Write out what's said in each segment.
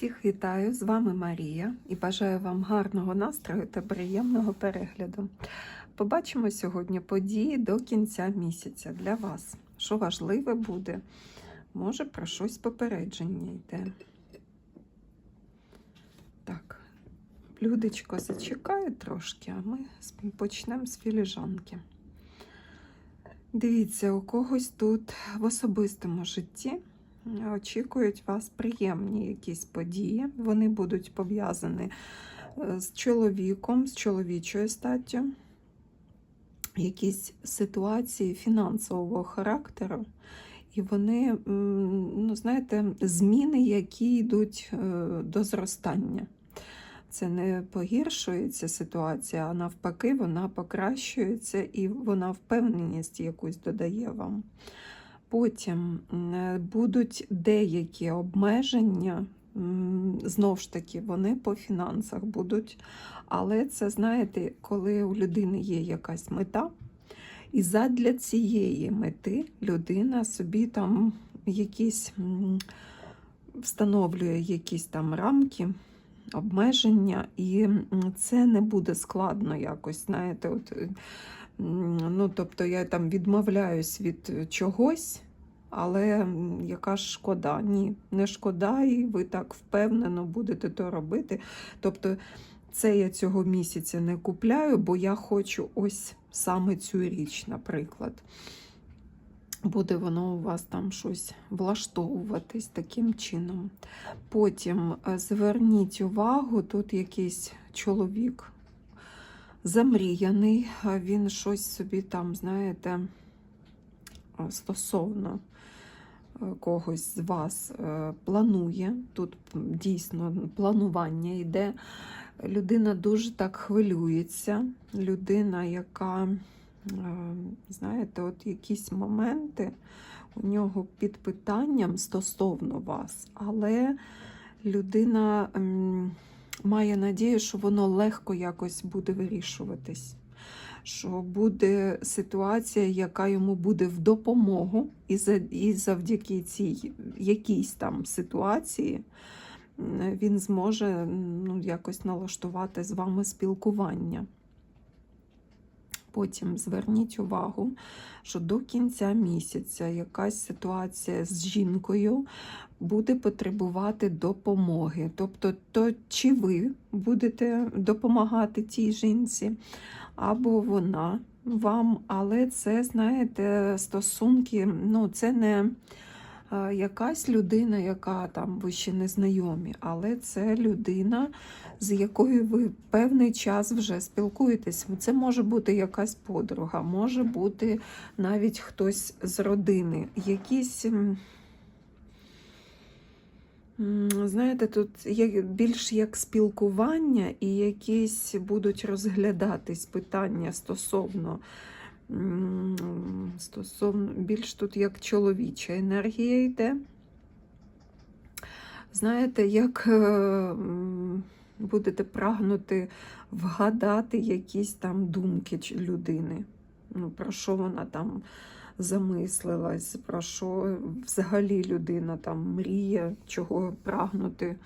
Всіх вітаю, з вами Марія і бажаю вам гарного настрою та приємного перегляду. Побачимо сьогодні події до кінця місяця для вас. Що важливе буде, може про щось попередження йде. Так, блюдечко зачекає трошки, а ми почнемо з філіжанки. Дивіться, у когось тут в особистому житті очікують вас приємні якісь події. Вони будуть пов'язані е, з чоловіком, з чоловічою статтю, якісь ситуації фінансового характеру. І вони, ну, знаєте, зміни, які йдуть е, до зростання. Це не погіршується ситуація, а навпаки, вона покращується і вона впевненість якусь додає вам. Потім е, будуть деякі обмеження, м, знов ж таки, вони по фінансах будуть. Але це, знаєте, коли у людини є якась мета, і задля цієї мети людина собі там якісь встановлює якісь там рамки, обмеження, і це не буде складно якось, знаєте, от. Е, Ну, тобто я там відмовляюсь від чогось, але яка шкода? Ні, не шкода, і ви так впевнено будете то робити. Тобто, це я цього місяця не купляю, бо я хочу ось саме цю річ, наприклад. Буде воно у вас там щось влаштовуватись таким чином. Потім е, зверніть увагу, тут якийсь чоловік замріяний, він щось собі там, знаєте, стосовно е, когось з вас е, планує. Тут дійсно планування йде. Людина дуже так хвилюється. Людина, яка, е, знаєте, от якісь моменти у нього під питанням стосовно вас, але людина. Має надію, що воно легко якось буде вирішуватись. Що буде ситуація, яка йому буде в допомогу, і, завдяки цій якійсь там ситуації він зможе ну, якось налаштувати з вами спілкування. Потім зверніть увагу, що до кінця місяця якась ситуація з жінкою буде потребувати допомоги. Тобто, то чи ви будете допомагати тій жінці, або вона вам, але це, знаєте, стосунки, ну, це не якась людина, яка там ви ще не знайомі, але це людина, з якою ви певний час вже спілкуєтесь. Це може бути якась подруга, може бути навіть хтось з родини, якісь. Знаєте, тут є більш як спілкування, і якісь будуть розглядатись питання стосовно, стосовно більш тут як чоловіча енергія йде. Знаєте, як е, будете прагнути вгадати якісь там думки людини, ну, про що вона там замислилась, про що взагалі людина там мріє, чого прагнути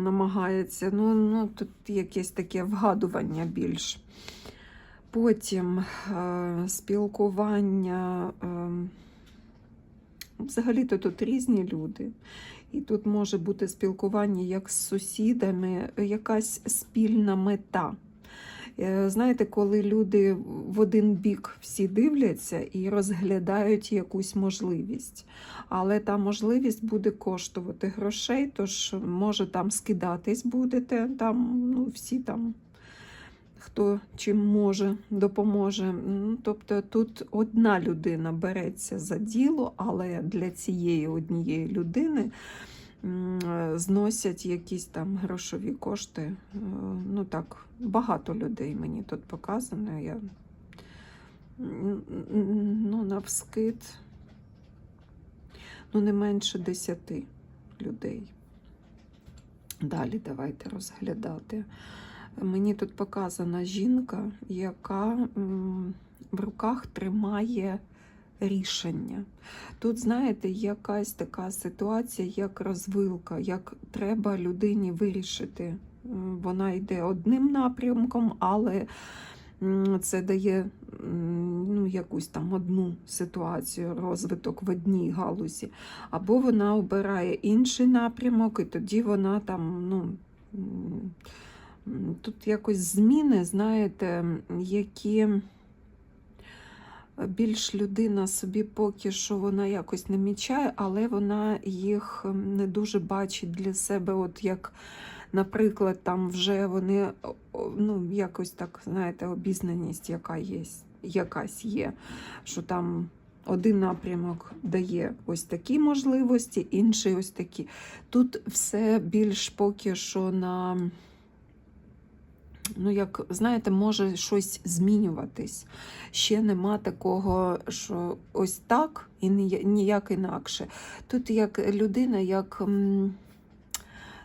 намагається. Ну, ну, тут якесь таке вгадування більш. Потім е, спілкування. Е, Взагалі-то тут різні люди. І тут може бути спілкування як з сусідами, якась спільна мета. Е, Знаєте, коли люди в один бік всі дивляться і розглядають якусь можливість, але та можливість буде коштувати грошей, тож може там скидатись будете, там ну, всі там. Хто чим може, допоможе. Тобто тут одна людина береться за діло, але для цієї однієї людини зносять якісь там грошові кошти. Е, Ну так, багато людей мені тут показано. Я ну, навскид, ну, не менше десяти людей. Далі давайте розглядати. Мені тут показана жінка, яка в руках тримає рішення. Тут, знаєте, якась така ситуація, як розвилка, як треба людині вирішити. Вона йде одним напрямком, але це дає ну, якусь там одну ситуацію, розвиток в одній галузі. Або вона обирає інший напрямок, і тоді вона там, ну. Тут якось зміни, знаєте, які більш людина собі поки що вона якось намічає, але вона їх не дуже бачить для себе, от як, наприклад, там вже вони ну, якось так, знаєте, обізнаність, яка є, якась є, що там. Один напрямок дає ось такі можливості, інший ось такі. Тут все більш поки що на, ну, як знаєте, може щось змінюватись. Ще нема такого, що ось так і ні- ніяк інакше. Тут як людина, як м,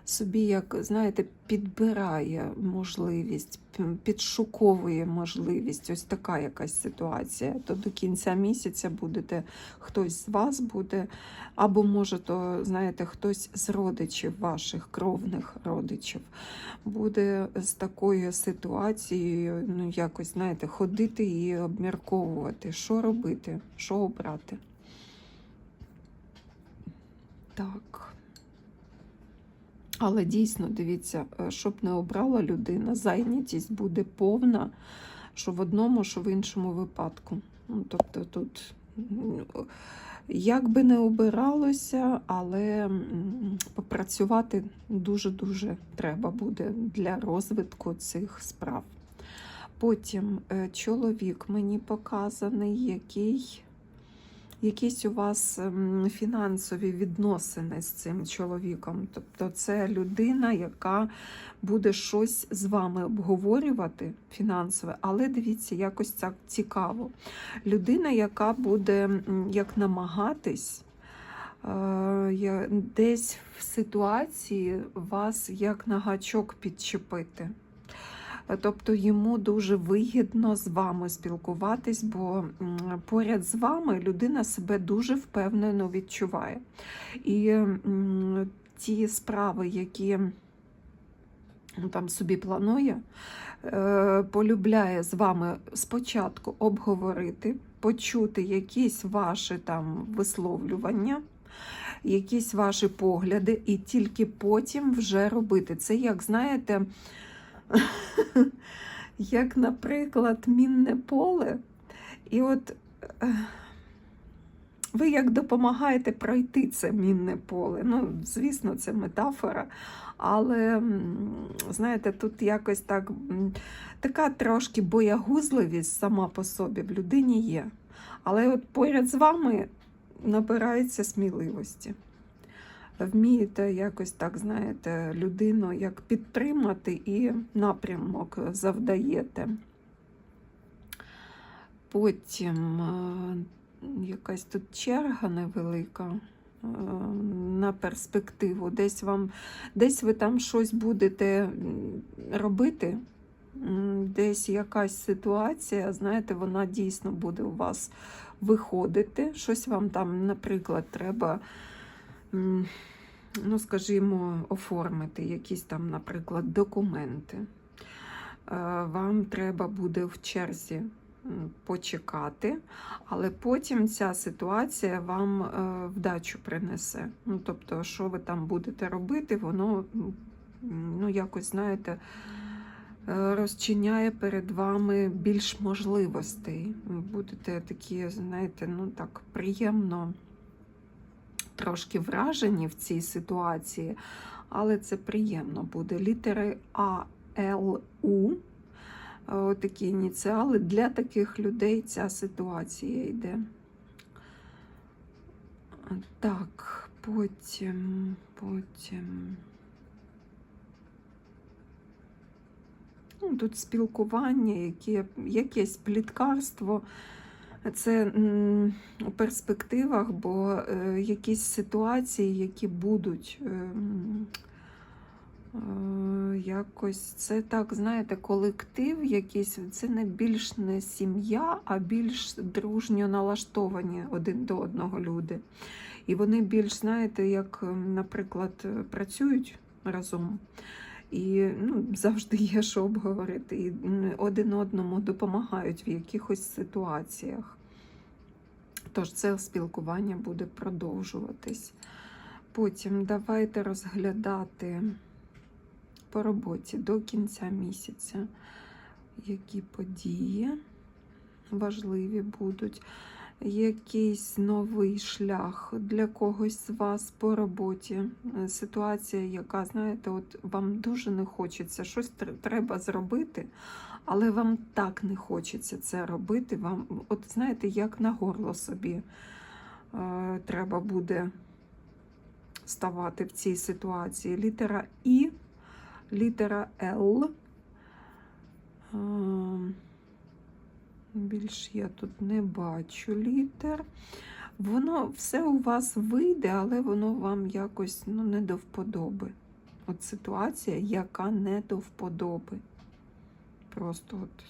собі, як знаєте, підбирає можливість, підшуковує можливість. Ось така якась ситуація. То до кінця місяця будете хтось з вас буде, або може, то знаєте, хтось з родичів ваших, кровних родичів, буде з такою ситуацією, ну якось, знаєте, ходити і обмірковувати, що робити, що обрати. Так. Але дійсно, дивіться, е, щоб не обрала людина, зайнятість буде повна, що в одному, що в іншому випадку. Ну, тобто тут як би не обиралося, але попрацювати дуже-дуже треба буде для розвитку цих справ. Потім е, чоловік мені показаний, який якісь у вас ем, фінансові відносини з цим чоловіком. Тобто це людина, яка буде щось з вами обговорювати фінансове, але дивіться, якось так цікаво. Людина, яка буде як намагатись. е, Десь в ситуації вас як на гачок підчепити. Тобто йому дуже вигідно з вами спілкуватись, бо поряд з вами людина себе дуже впевнено відчуває. І ті справи, які ну, там собі планує, е, полюбляє з вами спочатку обговорити, почути якісь ваші там висловлювання. Якісь ваші погляди, і тільки потім вже робити. Це, як знаєте, як, наприклад, мінне поле. І от е, ви як допомагаєте пройти це мінне поле. Ну, звісно, це метафора, але знаєте, тут якось так така трошки боягузливість сама по собі в людині є. Але от поряд з вами набирається сміливості. Вмієте якось так, знаєте, людину як підтримати і напрямок завдаєте. Потім е, якась тут черга невелика е, на перспективу. Десь вам, десь ви там щось будете робити, десь якась ситуація, знаєте, вона дійсно буде у вас виходити. Щось вам там, наприклад, треба. Ну, скажімо, оформити якісь там, наприклад, документи. Е, Вам треба буде в черзі почекати, але потім ця ситуація вам е, вдачу принесе. Ну, тобто, що ви там будете робити, воно ну, якось, знаєте, е, розчиняє перед вами більш можливостей. Будете такі, знаєте, ну так приємно трошки вражені в цій ситуації, але це приємно буде. Літери А, Л, У. е, Такі ініціали. Для таких людей ця ситуація йде. Так, потім, потім. Ну, тут спілкування, яке, якесь пліткарство. Це у перспективах, бо е, якісь ситуації, які будуть ем, Е, Якось це так, знаєте, колектив якийсь, це не більш не сім'я, а більш дружньо налаштовані один до одного люди. І вони більш, знаєте, як, ем, наприклад, е, працюють разом. І ну, завжди є що обговорити. І один одному допомагають в якихось ситуаціях. Тож це спілкування буде продовжуватись. Потім давайте розглядати по роботі до кінця місяця, які події важливі будуть. Якийсь новий шлях для когось з вас по роботі. Ситуація, яка, знаєте, от вам дуже не хочеться, щось треба зробити, але вам так не хочеться це робити. Вам, от знаєте, як на горло собі е, треба буде ставати в цій ситуації. Літера І, літера Л. Е, більш я тут не бачу літер. Воно все у вас вийде, але воно вам якось ну, не до вподоби. От ситуація, яка не до вподоби. Просто от.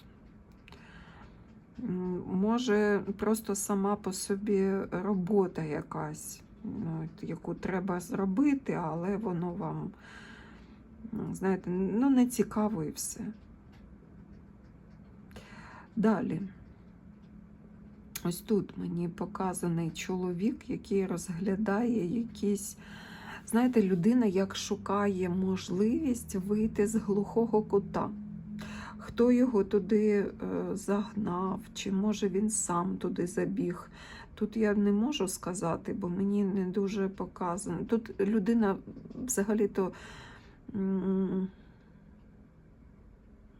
Може, просто сама по собі робота якась, ну, яку треба зробити, але воно вам, знаєте, ну, не цікаво і все. Далі. Ось тут мені показаний чоловік, який розглядає якісь, знаєте, людина як шукає можливість вийти з глухого кута. Хто його туди е, загнав, чи може він сам туди забіг. Тут я не можу сказати, бо мені не дуже показано. Тут людина взагалі-то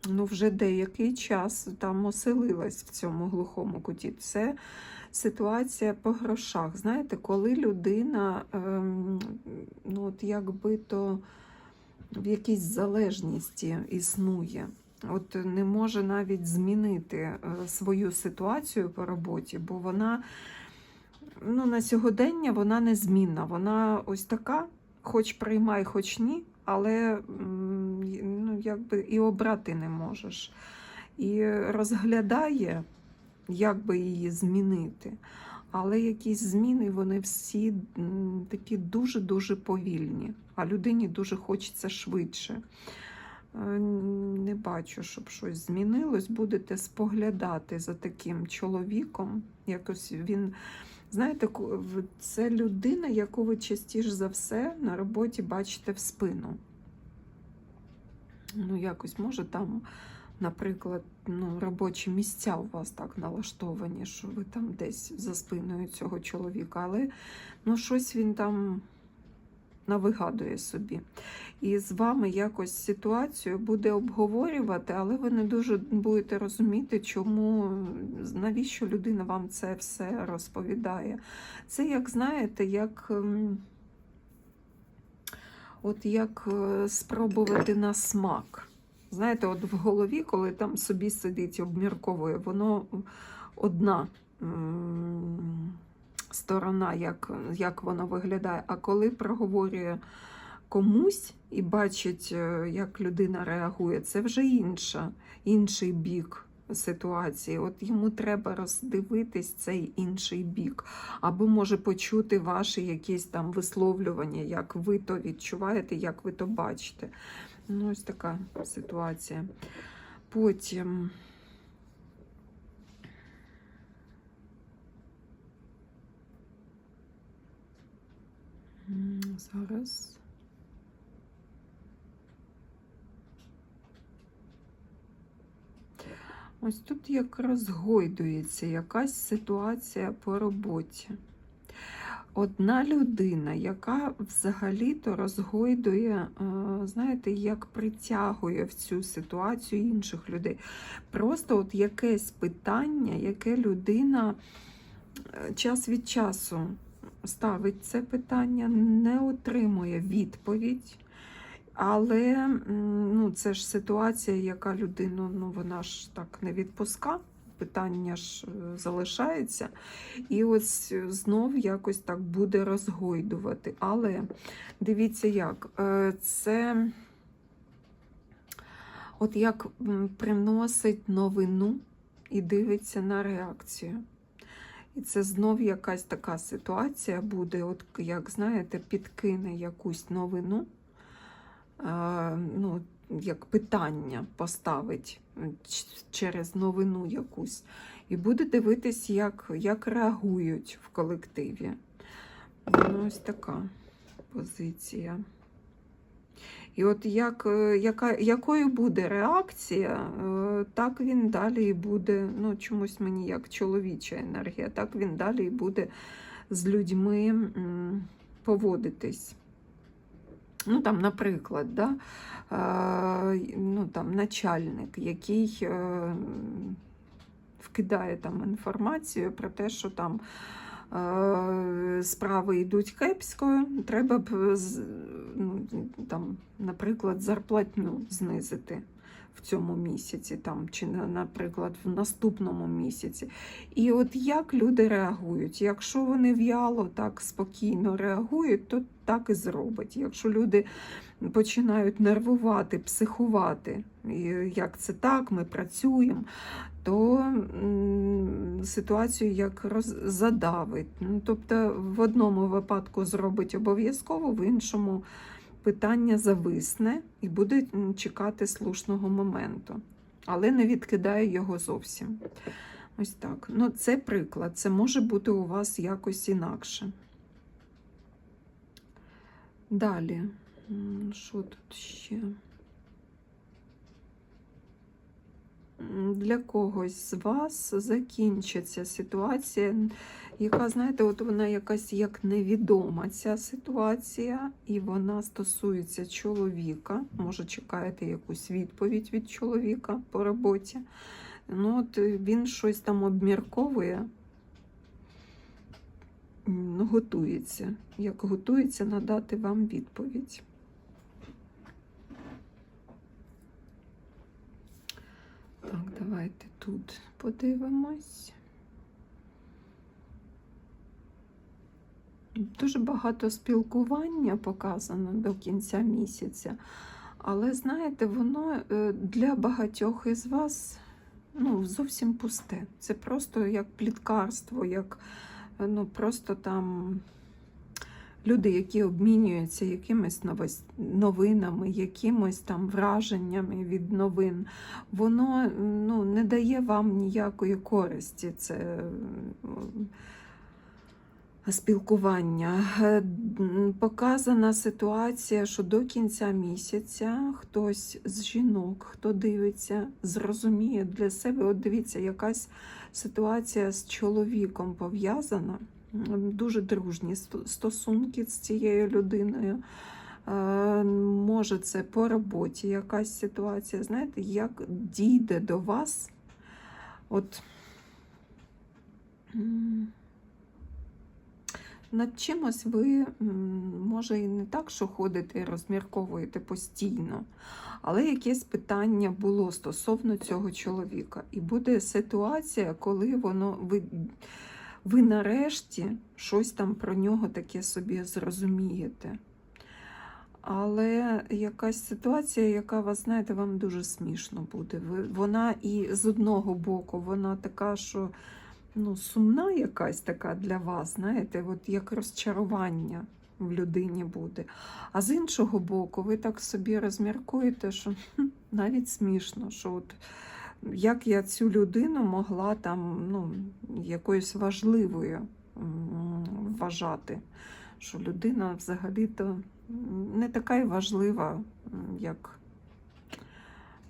ну, вже деякий час там оселилась в цьому глухому куті. Це ситуація по грошах. Знаєте, коли людина, ем, ну, от якби то в якійсь залежності існує. От не може навіть змінити е, свою ситуацію по роботі, бо вона ну, на сьогодення вона незмінна. Вона ось така, хоч приймай, хоч ні, але ну, якби і обрати не можеш. І розглядає, як би її змінити. Але якісь зміни, вони всі такі дуже-дуже повільні, а людині дуже хочеться швидше. Е, Не бачу, щоб щось змінилось. Будете споглядати за таким чоловіком. Якось він, знаєте, це людина, яку ви частіше за все на роботі бачите в спину. Ну, якось може там, наприклад, ну, робочі місця у вас так налаштовані, що ви там десь за спиною цього чоловіка, але ну, щось він там навигадує собі. І з вами якось ситуацію буде обговорювати, але ви не дуже будете розуміти, чому, навіщо людина вам це все розповідає. Це, як знаєте, як. ем, От як е, спробувати на смак. Знаєте, от в голові, коли там собі сидить, обмірковує, воно одна м, сторона, як, як воно виглядає. А коли проговорює комусь і бачить, е, як людина реагує, це вже інша, інший бік ситуації. От йому треба роздивитись цей інший бік, або може почути ваші якісь там висловлювання, як ви то відчуваєте, як ви то бачите. Ну, ось така ситуація. Потім. Зараз. Ось тут як розгойдується якась ситуація по роботі. Одна людина, яка взагалі-то розгойдує, е, знаєте, як притягує в цю ситуацію інших людей. Просто от якесь питання, яке людина е, час від часу ставить це питання, не отримує відповідь. Але ну, це ж ситуація, яка людину, ну вона ж так не відпуска, питання ж е, залишається. І ось е, знов якось так буде розгойдувати. Але дивіться як, е, це От як приносить новину і дивиться на реакцію. І це знов якась така ситуація буде, от як знаєте, підкине якусь новину, а, ну, як питання поставить через новину якусь. І буде дивитись, як, як реагують в колективі. Ну, ось така позиція. І от як, е, яка, якою буде реакція, е, так він далі і буде, ну чомусь мені як чоловіча енергія, так він далі і буде з людьми поводитись. Ну, там, наприклад, да, е, ну, там, начальник, який вкидає там інформацію про те, що там справи йдуть кепсько, треба б, ну, там, наприклад, зарплатню знизити в цьому місяці, там, чи, наприклад, в наступному місяці. І от як люди реагують? Якщо вони в'яло так спокійно реагують, то так і зробить. Якщо люди починають нервувати, психувати, і як це так, ми працюємо, то ситуацію як роз... задавить. Ну, тобто в одному випадку зробить обов'язково, в іншому питання зависне і буде чекати слушного моменту, але не відкидає його зовсім. Ось так. Ну, це приклад. Це може бути у вас якось інакше. Далі. Що тут ще? М, Для когось з вас закінчиться ситуація, яка, знаєте, от вона якась як невідома ця ситуація, і вона стосується чоловіка. Може, чекаєте якусь відповідь від чоловіка по роботі. Ну, от е, він щось там обмірковує, м, готується. Як готується надати вам відповідь. Так, давайте тут подивимось. Дуже багато спілкування показано до кінця місяця, але знаєте, воно е, для багатьох із вас ну, зовсім пусте. Це просто як пліткарство, як е, ну, просто там люди, які обмінюються якимись новинами, якимось там враженнями від новин, воно ну, не дає вам ніякої користі. Це спілкування. Е, Показана ситуація, що до кінця місяця хтось з жінок, хто дивиться, зрозуміє для себе. От дивіться, якась ситуація з чоловіком пов'язана. Дуже дружні стосунки з цією людиною. Е, Може, це по роботі якась ситуація. Знаєте, як дійде до вас, от над чимось ви, може, і не так, що ходите і розмірковуєте постійно, але якесь питання було стосовно цього чоловіка. І буде ситуація, коли воно ви, ви нарешті щось там про нього таке собі зрозумієте. Але якась ситуація, яка вас, знаєте, вам дуже смішно буде. Вона і з одного боку, вона така, що ну, сумна якась така для вас, знаєте, от як розчарування в людині буде. А з іншого боку, ви так собі розміркуєте, що навіть смішно, що от як я цю людину могла там ну, якоюсь важливою вважати, що людина взагалі-то не така й важлива, як,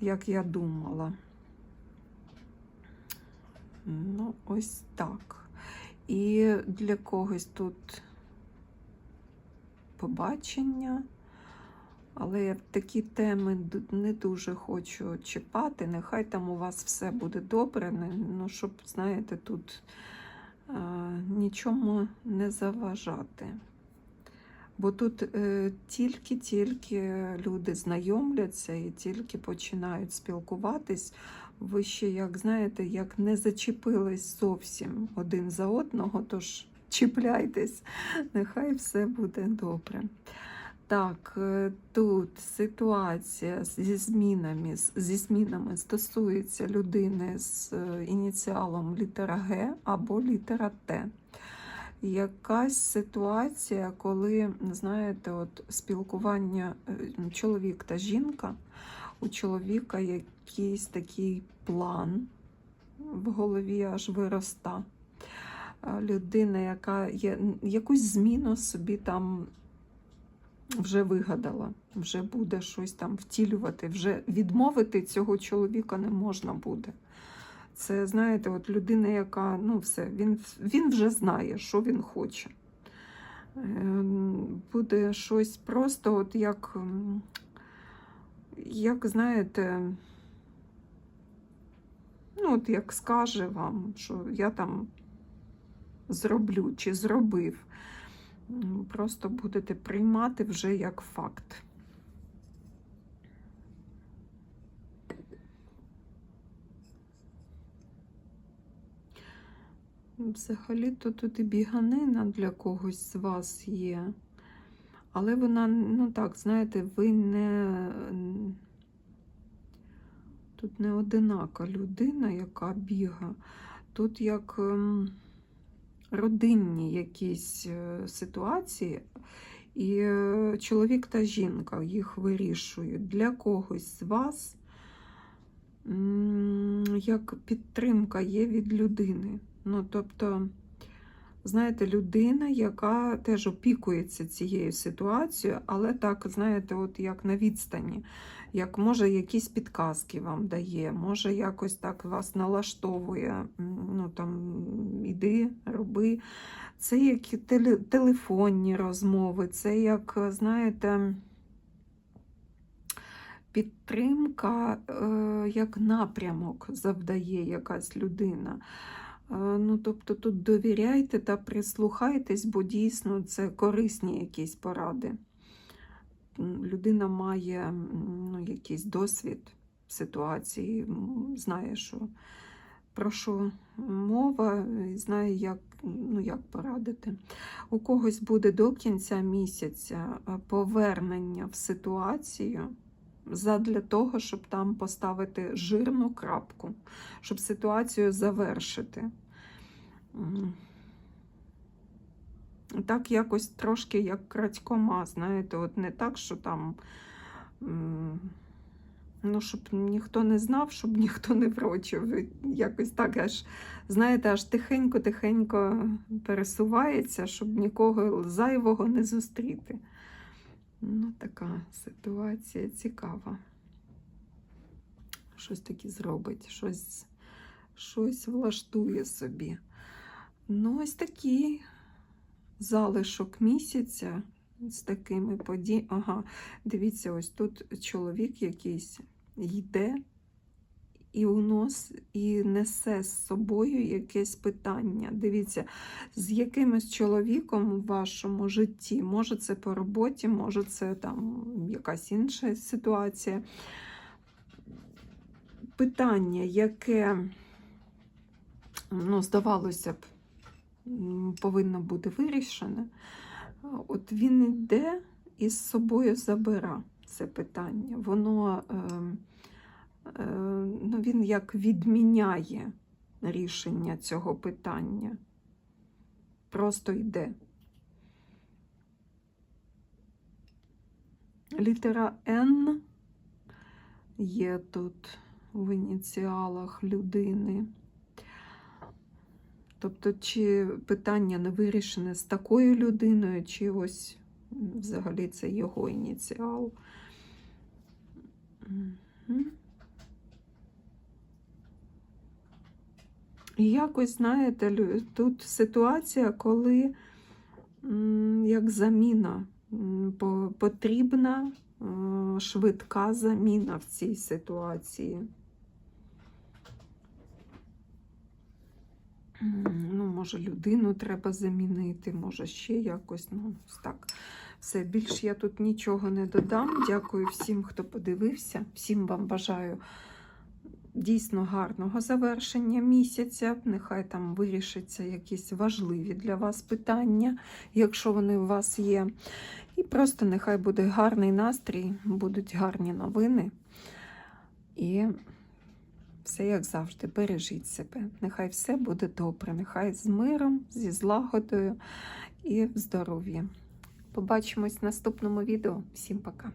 як я думала. Ну, ось так. І для когось тут побачення. Але я такі теми не дуже хочу чіпати. Нехай там у вас все буде добре. Ну, щоб, знаєте, тут е, нічому не заважати. Бо тут е, тільки-тільки люди знайомляться і тільки починають спілкуватись. Ви ще, як знаєте, як не зачепились зовсім один за одного, тож чіпляйтесь, нехай все буде добре. Так, е, тут ситуація зі змінами, зі змінами стосується людини з е, ініціалом літера Г або літера Т. Якась ситуація, коли, знаєте, от спілкування е, чоловік та жінка, у чоловіка якийсь такий план в голові аж вироста. Людина, яка є, якусь зміну собі там вже вигадала, вже буде щось там втілювати, вже відмовити цього чоловіка не можна буде. Це, знаєте, от людина, яка, ну все, він, він вже знає, що він хоче. Ем, Буде щось просто, от як, як знаєте, ну, от як скаже вам, що я там зроблю чи зробив. Просто будете приймати вже як факт. Взагалі-то тут і біганина для когось з вас є. Але вона, ну так, знаєте, ви не. Тут не одинака людина, яка біга. Тут як ем, родинні якісь е, ситуації, і е, чоловік та жінка їх вирішують. Для когось з вас як підтримка є від людини. Ну, тобто, знаєте, людина, яка теж опікується цією ситуацією, але так, знаєте, от як на відстані, як може якісь підказки вам дає, може якось так вас налаштовує, ну там іди, роби. Це як телефонні розмови, це як, знаєте, підтримка, е, як напрямок завдає якась людина. Е, Ну, тобто тут довіряйте та прислухайтесь, бо дійсно це корисні якісь поради. Людина має ну, якийсь досвід ситуації, знає, що про що мова, знає, як, ну, як порадити. У когось буде до кінця місяця е, повернення в ситуацію задля того, щоб там поставити жирну крапку, щоб ситуацію завершити. Так якось трошки як крадькома, знаєте, от не так, що там, ну, щоб ніхто не знав, щоб ніхто не врочив. Якось так аж, знаєте, аж тихенько-тихенько пересувається, щоб нікого зайвого не зустріти. Ну, така ситуація цікава. Щось таке зробить, щось, щось влаштує собі. Ну, ось такий залишок місяця з такими подіями. Ага, дивіться, ось тут чоловік якийсь йде і унос, і несе з собою якесь питання. Дивіться, з якимось чоловіком у вашому житті, може це по роботі, може це там якась інша ситуація. Питання, яке, ну, здавалося б, повинно бути вирішене. От він йде і з собою забира це питання. Воно е, е, ну, він як відміняє рішення цього питання. Просто йде. Літера Н є тут в ініціалах людини. Тобто, чи питання не вирішене з такою людиною, чи ось взагалі це його ініціал. І якось, знаєте, тут ситуація, коли як заміна, потрібна швидка заміна в цій ситуації. Ну, може, людину треба замінити, може ще якось. Ну, так. Все, більш я тут нічого не додам. Дякую всім, хто подивився. Всім вам бажаю дійсно гарного завершення місяця. Нехай там вирішаться якісь важливі для вас питання, якщо вони у вас є. І просто нехай буде гарний настрій, будуть гарні новини. І все як завжди, бережіть себе. Нехай все буде добре, нехай з миром, зі злагодою і в здоров'ї. Побачимось в наступному відео. Всім пока!